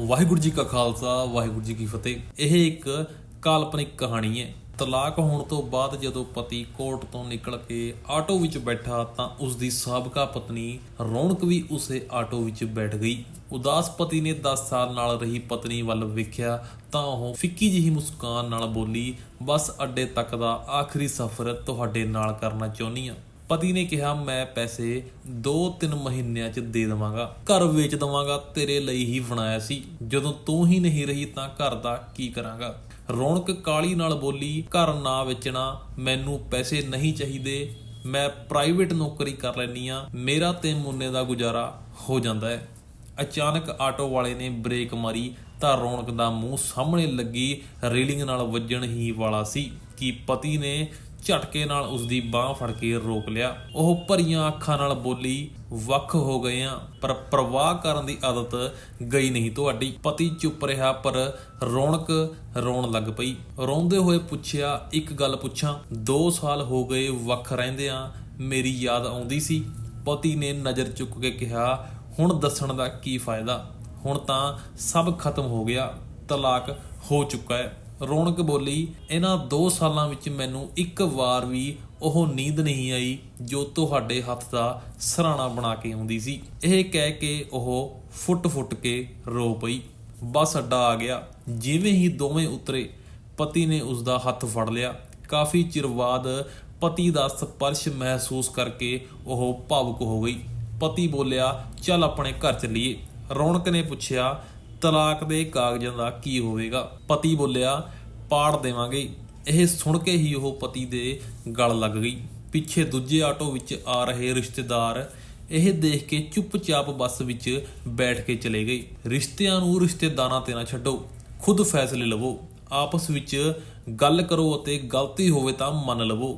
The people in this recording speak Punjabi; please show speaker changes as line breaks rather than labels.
ਵਾਹਿਗੁਰੂ ਜੀ ਕਾ ਖਾਲਸਾ, ਵਾਹਿਗੁਰੂ ਜੀ ਕੀ ਫਤਿਹ। ਇਹ ਇੱਕ ਕਾਲਪਨਿਕ ਕਹਾਣੀ ਹੈ। ਤਲਾਕ ਹੋਣ ਤੋਂ ਬਾਅਦ ਜਦੋਂ ਪਤੀ ਕੋਰਟ ਤੋਂ ਨਿਕਲ ਕੇ ਆਟੋ ਵਿੱਚ ਬੈਠਾ ਤਾਂ ਉਸ ਦੀ ਸਾਬਕਾ ਪਤਨੀ ਰੌਣਕ ਵੀ ਉਸੇ ਆਟੋ ਵਿੱਚ ਬੈਠ ਗਈ। ਉਦਾਸ ਪਤੀ ਨੇ 10 ਸਾਲ ਨਾਲ ਰਹੀ ਪਤਨੀ ਵੱਲ ਵੇਖਿਆ ਤਾਂ ਉਹ ਫਿੱਕੀ ਜਿਹੀ ਮੁਸਕਾਨ ਨਾਲ ਬੋਲੀ, ਬਸ ਅੱਡੇ ਤੱਕ ਦਾ ਆਖਰੀ ਸਫ਼ਰ ਤੁਹਾਡੇ ਨਾਲ ਕਰਨਾ ਚਾਹੁੰਦੀ ਹਾਂ। ਪਤੀ ਨੇ ਕਿਹਾ, ਮੈਂ ਪੈਸੇ 2-3 ਮਹੀਨਿਆਂ 'ਚ ਦੇ ਦੇਵਾਂਗਾ। ਘਰ ਵੇਚ ਦੇਵਾਂਗਾ, ਤੇਰੇ ਲਈ ਹੀ ਬਣਾਇਆ ਸੀ। ਜਦੋਂ ਤੂੰ ਹੀ ਨਹੀਂ ਰਹੀ ਤਾਂ ਘਰ ਦਾ ਕੀ ਕਰਾਂਗਾ? ਰੌਣਕ ਕਾਲੀ ਨਾਲ ਬੋਲੀ, ਘਰ ਨਾ ਵੇਚਣਾ, ਮੈਨੂੰ ਪੈਸੇ ਨਹੀਂ ਚਾਹੀਦੇ। ਮੈਂ ਪ੍ਰਾਈਵੇਟ ਨੌਕਰੀ ਕਰ ਲੈਣੀ ਆ। ਮੇਰਾ ਤੇ ਮੁੰਨੇ ਦਾ ਗੁਜ਼ਾਰਾ ਹੋ ਜਾਂਦਾ ਹੈ। ਅਚਾਨਕ ਆਟੋ ਵਾਲੇ ਨੇ ਬ੍ਰੇਕ ਮਾਰੀ ਤਾਂ ਰੌਣਕ ਦਾ ਮੂੰਹ ਸਾਹਮਣੇ ਲੱਗੀ, ਰੇਲਿੰਗ ਨਾਲ ਵੱਜਣ ਹੀ ਵਾਲਾ ਸੀ ਕਿ ਪਤੀ ਨੇ ਝਟਕੇ ਨਾਲ ਉਸ ਦੀ ਬਾਹ ਫੜ ਕੇ ਰੋਕ ਲਿਆ। ਉਹ ਭਰੀਆਂ ਅੱਖਾਂ ਨਾਲ ਬੋਲੀ, ਵੱਖ ਹੋ ਗਏ ਆ, ਪਰ ਪ੍ਰਵਾਹ ਕਰਨ ਦੀ ਆਦਤ ਗਈ ਨਹੀਂ ਤੁਹਾਡੀ। ਪਤੀ ਚੁੱਪ ਰਿਹਾ, ਪਰ ਰੌਣਕ ਰੋਣ ਲੱਗ ਪਈ। ਰੋਂਦੇ ਹੋਏ ਪੁੱਛਿਆ, ਇੱਕ ਗੱਲ ਪੁੱਛਾਂ 2 ਸਾਲ ਹੋ ਗਏ ਵੱਖ ਰਹਿੰਦੇ ਆ, ਮੇਰੀ ਯਾਦ ਆਉਂਦੀ ਸੀ। ਪਤੀ ਨੇ ਨਜ਼ਰ ਚੁੱਕ ਕੇ ਕਿਹਾ, ਹੁਣ ਦੱਸਣ ਦਾ ਕੀ ਫਾਇਦਾ? ਹੁਣ ਤਾਂ ਸਭ ਖਤਮ ਹੋ ਗਿਆ, ਤਲਾਕ ਹੋ ਚੁੱਕਾ ਹੈ। ਰੌਣਕ ਬੋਲੀ। ਇਹਨਾਂ 2 ਸਾਲਾਂ ਵਿੱਚ ਮੈਨੂੰ ਇੱਕ ਵਾਰ ਵੀ ਉਹ ਨੀਂਦ ਨਹੀਂ ਆਈ ਜੋ ਤੁਹਾਡੇ ਹੱਥ ਦਾ ਸਰਾਣਾ ਬਣਾ ਕੇ ਆਉਂਦੀ ਸੀ। ਇਹ ਕਹਿ ਕੇ ਉਹ ਫੁੱਟ-ਫੁੱਟ ਕੇ ਰੋ ਪਈ। ਬੱਸ ਅੱਡਾ ਆ ਗਿਆ। ਜਿਵੇਂ ਹੀ ਦੋਵੇਂ ਉਤਰੇ, ਪਤੀ ਨੇ ਉਸ ਦਾ ਹੱਥ ਫੜ ਲਿਆ। ਕਾਫੀ ਚਿਰ ਬਾਅਦ ਪਤੀ ਦਾ ਸਪਰਸ਼ ਮਹਿਸੂਸ ਕਰਕੇ ਉਹ ਭਾਵੁਕ ਹੋ ਗਈ। ਪਤੀ ਬੋਲਿਆ, ਚੱਲ ਆਪਣੇ ਘਰ ਚੱਲੀਏ। ਰੌਣਕ ਨੇ ਪੁੱਛਿਆ ਤਲਾਕ ਦੇ ਕਾਗਜ਼ਾਂ ਦਾ ਕੀ ਹੋਵੇਗਾ? ਪਤੀ ਬੋਲਿਆ, ਪਾੜ ਦੇਵਾਂਗੇ। ਇਹ ਸੁਣ ਕੇ ਹੀ ਉਹ ਪਤੀ ਦੇ ਗਲ ਲੱਗ ਗਈ। ਪਿੱਛੇ ਦੂਜੇ ਆਟੋ ਵਿੱਚ ਆ ਰਹੇ ਰਿਸ਼ਤੇਦਾਰ ਇਹ ਦੇਖ ਕੇ ਚੁੱਪਚਾਪ ਬੱਸ ਵਿੱਚ ਬੈਠ ਕੇ ਚਲੇ ਗਏ। ਰਿਸ਼ਤਿਆਂ ਨੂੰ ਰਿਸ਼ਤੇਦਾਰਾਂ ਤੇ ਨਾ ਛੱਡੋ, ਖੁਦ ਫੈਸਲੇ ਲਵੋ। ਆਪਸ ਵਿੱਚ ਗੱਲ ਕਰੋ ਅਤੇ ਗਲਤੀ ਹੋਵੇ ਤਾਂ ਮੰਨ ਲਵੋ।